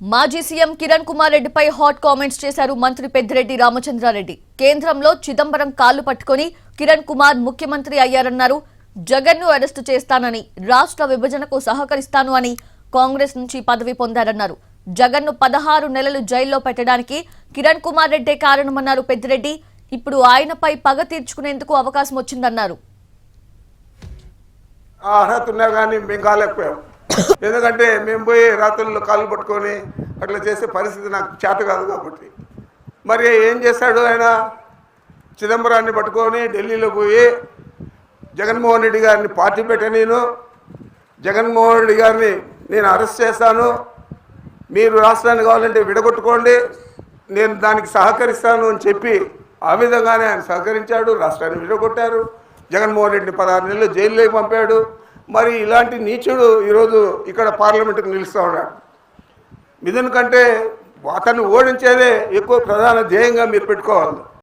మాజీ సీఎం కిరణ్ కుమార్ రెడ్డిపై hot comments చేశారు మంత్రి పెద్దిరెడ్డి రామచంద్రారెడ్డి. కేంద్రంలో చిదంబరం కాళ్ళు పట్టుకొని కిరణ్ కుమార్ ముఖ్యమంత్రి అయ్యారన్నారు. జగన్ను అరెస్టు చేస్తానని రాష్ట్ర విభజనకు సహకరిస్తాను అని కాంగ్రెస్ నుంచి పదవి పొందారన్నారు. జగన్ను పదహారు నెలలు జైల్లో పెట్టడానికి కిరణ్ కుమార్ రెడ్డే కారణమన్నారు పెద్దిరెడ్డి. ఇప్పుడు ఆయనపై పగ తీర్చుకునేందుకు అవకాశం వచ్చిందన్నారు. అర్హత ఉన్నా కానీ మేము కాలేకపోయాం ఎందుకంటే మేము పోయి రాత్రుల్లో కాళ్ళు పట్టుకొని అట్లా చేసే పరిస్థితి నాకు చేత కాదు కాబట్టి. మరి ఏం చేశాడు ఆయన? చిదంబరాన్ని పట్టుకొని ఢిల్లీలో పోయి జగన్మోహన్ రెడ్డి గారిని పార్టీ పెట్ట నేను. జగన్మోహన్ రెడ్డి గారిని నేను అరెస్ట్ చేస్తాను. మీరు రాష్ట్రాన్ని కావాలంటే విడగొట్టుకోండి. నేను దానికి సహకరిస్తాను అని చెప్పి ఆ విధంగానే ఆయన సహకరించాడు రాష్ట్రాన్ని విడగొట్టారు. జగన్మోహన్ రెడ్డిని పదహారు నెలలు జైల్లోకి పంపాడు. మరి ఇలాంటి నీచుడు ఈరోజు ఇక్కడ పార్లమెంటుకు నిలుస్తూ ఉన్నాడు. మిథున్ కంటే అతన్ని ఓడించేదే ఎక్కువ ప్రధాన ధ్యేయంగా మీరు పెట్టుకోవాలి.